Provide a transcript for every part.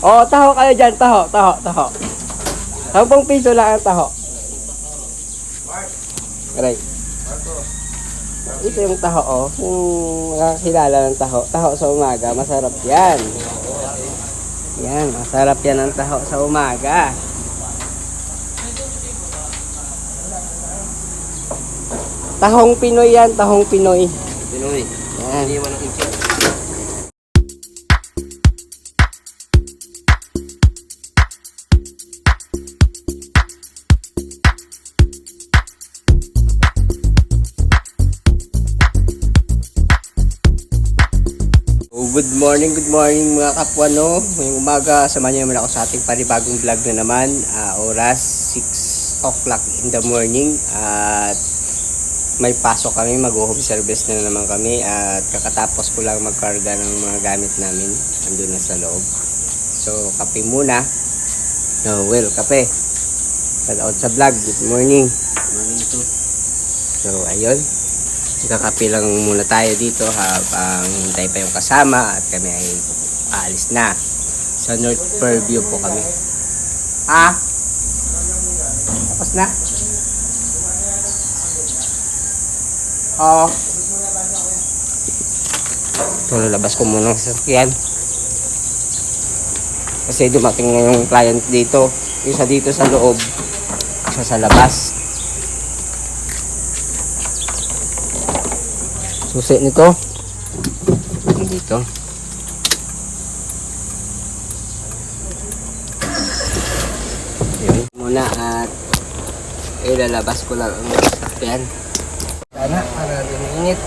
Oh, taho kayo dyan. Taho, taho, taho. Sampung piso lang ang taho. Aray. Ito yung taho, oh. Yung nakakilala ng taho. Taho sa umaga, masarap yan. Yan, masarap yan ang taho sa umaga. Tahong Pinoy yan, tahong Pinoy. Pinoy. Yan. Hindi Good morning, good morning mga kapwa no. Ngayong umaga, samahan niyo naman ako sa ating panibagong vlog na naman. Ah, oras 6 o'clock in the morning. At may pasok kami, mag-home service na naman kami. At kakatapos ko lang magkarga ng mga gamit namin. Andun na sa loob. So, kape muna. No, well, kape. Shout sa vlog. Good morning. Morning to. So, ayun. Kakape lang muna tayo dito habang hintay pa yung kasama at kami ay aalis na. Sa North Fairview po kami. Ah? Tapos na? Oo. So, lalabas ko muna sa sasakyan. Kasi dumating na yung client dito. Isa dito sa loob. Isa sa labas. Susi nito. Dito. Yun. Muna at ilalabas ko lang ang sasakyan. Sana para init.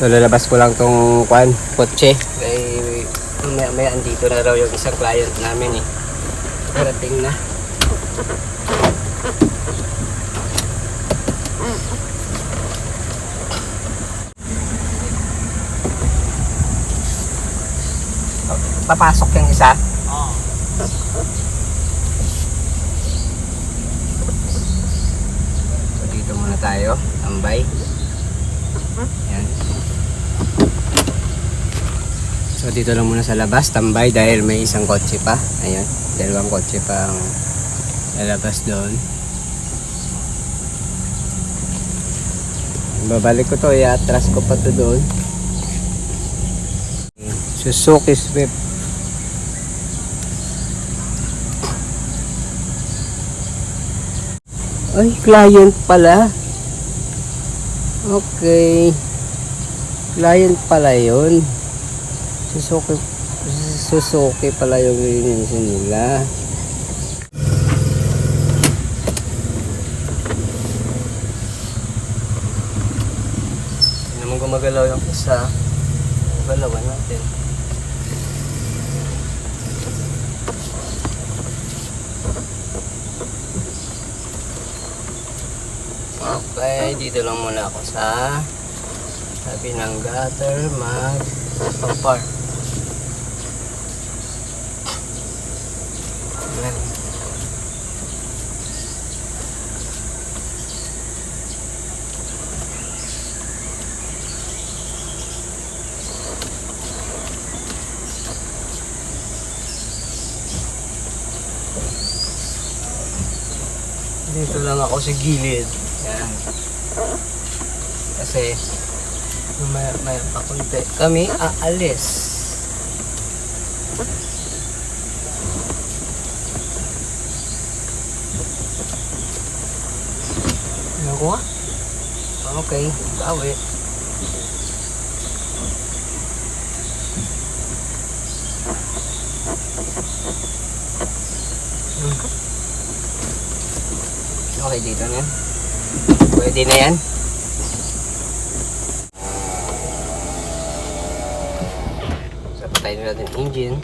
So lalabas ko lang tong kwan, kotse. Kay may may andito na raw yung isang client namin eh. Parating na. Papasok yung isa. So dito muna tayo, tambay. Yan. So dito lang muna sa labas, tambay dahil may isang kotse pa. Ayun, dalawang kotse pa ang lalabas doon. Babalik ko to, i-atras ko pa to doon. Suzuki Swift. Ay, client pala. Okay. Client pala yun. Suzuki, Suzuki pala yung linisin nila. Hindi naman gumagalaw yung isa. Galawan natin. Okay, dito lang muna ako sa tabi ng gutter mag Ayan. Dito lang ako sa gilid. Yan. Kasi may may pakunti. Kami aalis. Nakuha? Okay, bawi. Okay, dito na yan. Pwede na yan. So, patayin na natin engine.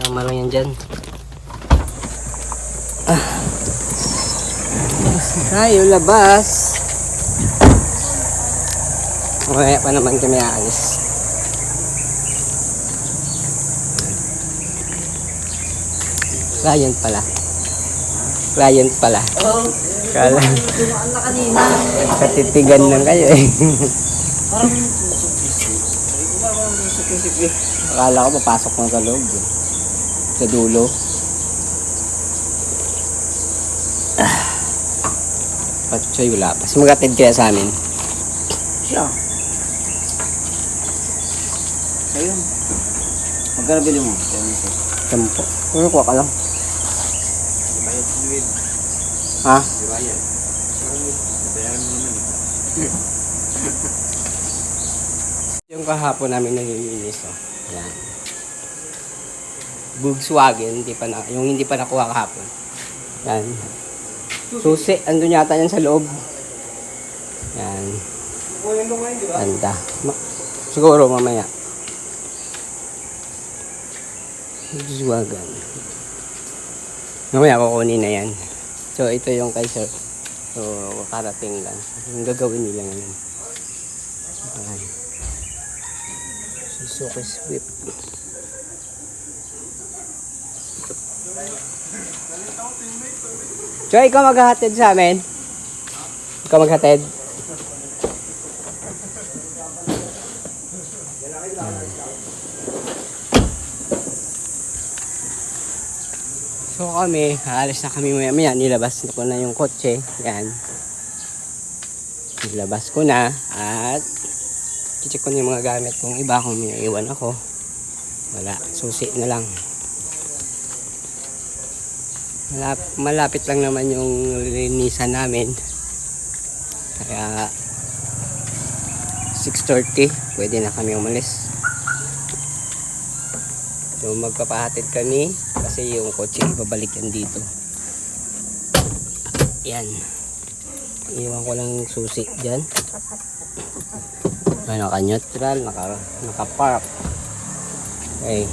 Tama lang yan dyan. Tayo, labas. Mamaya pa naman kami aalis. Client pala. Client pala. Oh, Kala, Tumaan na kanina. katitigan lang kayo eh. Akala ko papasok lang sa loob. eh. Sa dulo. Patsoy, wala pa. Mas magatid kaya sa amin. Siya. Ayun. Magkano bili mo? Sampo. Ano kuha ka lang? Ha? Yung kahapon namin nalilinis, oh. Yan. Volkswagen, hindi pa na, yung hindi pa nakuha kahapon. Yan. Susi, andun yata yan sa loob. Yan. Anda. Ma- siguro mamaya. Volkswagen. Mamaya kukunin na yan. So, ito yung kay sir. So, karating lang. Yung gagawin nila ngayon. Ayan. Suzuki Swift. So, ikaw maghahatid sa amin? Ikaw maghatid? So kami, aalis na kami maya maya, nilabas ko na yung kotse, yan. Nilabas ko na, at check ko na yung mga gamit kong iba kung may iwan ako. Wala, susi na lang. Malap, malapit lang naman yung linisan namin. Kaya 6.30, pwede na kami umalis. So magpapahatid kami kasi yung kotse ibabalik yan dito. Yan. Iwan ko lang susi dyan. Ay, naka-neutral, naka, naka-park. Okay.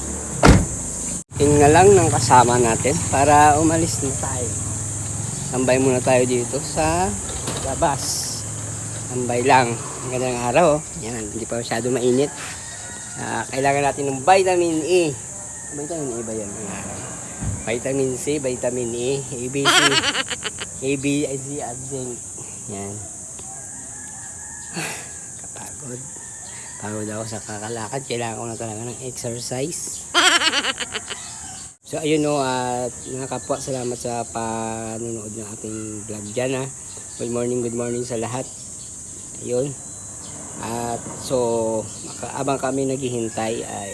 Tingnan lang ng kasama natin para umalis na tayo. Tambay muna tayo dito sa labas. Tambay lang. Ang gandang araw. oh. Yan, hindi pa masyado mainit. Ah, kailangan natin ng vitamin E. Vitamin E ba yan? Ayan. Vitamin C, vitamin E, ABC, ABC at zinc. Yan. Kapagod. Pagod ako sa kakalakad. Kailangan ko na talaga ng exercise. So ayun no, at mga kapwa, salamat sa panonood ng ating vlog dyan ha. Good morning, good morning sa lahat. Ayun. At so, abang kami naghihintay ay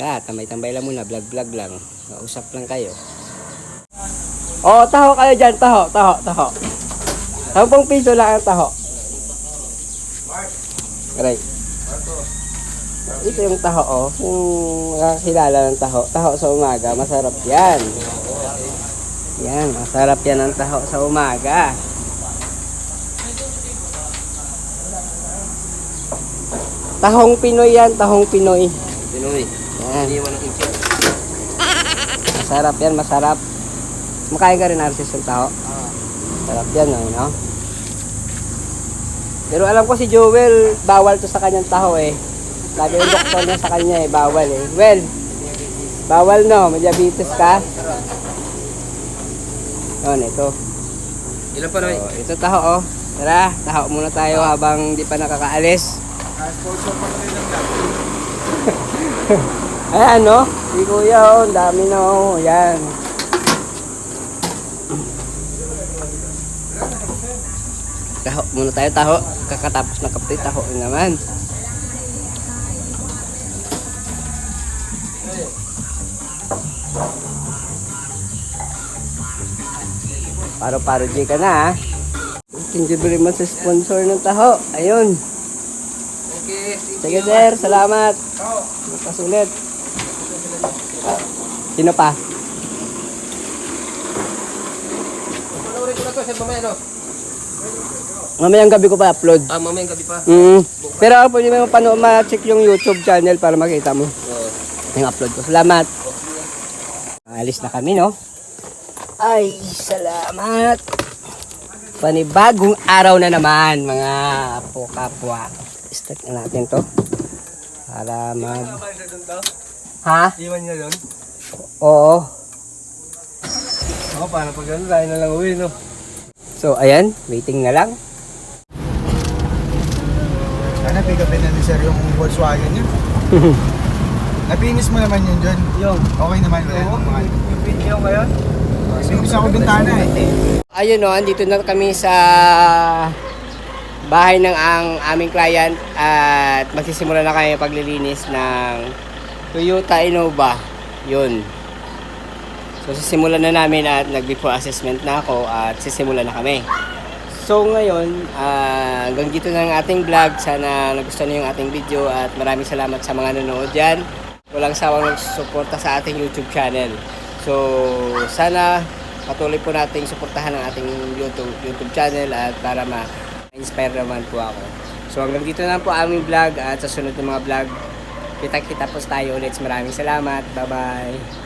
na, tambay-tambay lang muna, vlog-vlog lang. Kausap lang kayo. Oh, taho kayo dyan, taho, taho, taho. Sampung piso lang ang taho. Right. Ito yung taho, oh. Yung nakakilala ng taho. Taho sa umaga, masarap yan. Yan, masarap yan ang taho sa umaga. Tahong Pinoy yan, tahong Pinoy. Pinoy. Yan. Masarap yan, masarap. Makain ka rin arsis ng tao. Ah. Sarap yan, no? no? Pero alam ko si Joel, bawal to sa kanyang taho eh. Sabi yung doktor niya sa kanya eh, bawal eh. Well, bawal no, may diabetes ka. Yun, ito. Ilan pa Oh, ito taho oh. Tara, taho muna tayo habang di pa nakakaalis. Ayan no, si kuya oh, ang dami na oh, yan. Taho muna tayo, taho. Kakatapos ng kape, taho rin naman. Paro-paro J ka na ha. Thank you very much sa sponsor ng taho. Ayun. Okay. Sige sir, salamat. Pasulit. Sino pa? Panoorin ko na to, sir, mamaya, no? Mamayang gabi ko pa upload. Ah, mamayang gabi pa. Mm. Pero ako pwede mo pano ma-check yung YouTube channel para makita mo Oo. yung upload ko. Salamat. Alis na kami, no? Ay, salamat. Panibagong araw na naman, mga po-kapwa. Start na natin to. Para mag... Ha? Iwan niya doon? Oo. Oo, paano pag ano, tayo na lang uwi, no? So, ayan, waiting na lang. Sana pick upin na ni Sir yung Volkswagen niya. Napinis mo naman yun dyan. Yung, Okay naman. Wala Oo, yung video ngayon. Pinis ako bintana eh. Ayun no, andito na kami sa bahay ng ang aming client at magsisimula na kami paglilinis ng Toyota Innova. Yun. So sisimulan na namin at nag-before assessment na ako at sisimulan na kami. So ngayon, ah, hanggang dito na ang ating vlog. Sana nagustuhan niyo yung ating video at maraming salamat sa mga nanonood dyan. Walang sawang nagsusuporta sa ating YouTube channel. So sana patuloy po nating suportahan ang ating YouTube, YouTube channel at para ma-inspire naman po ako. So hanggang dito na po ang aming vlog at sa sunod na mga vlog, kita-kita po tayo ulit. Maraming salamat. Bye-bye.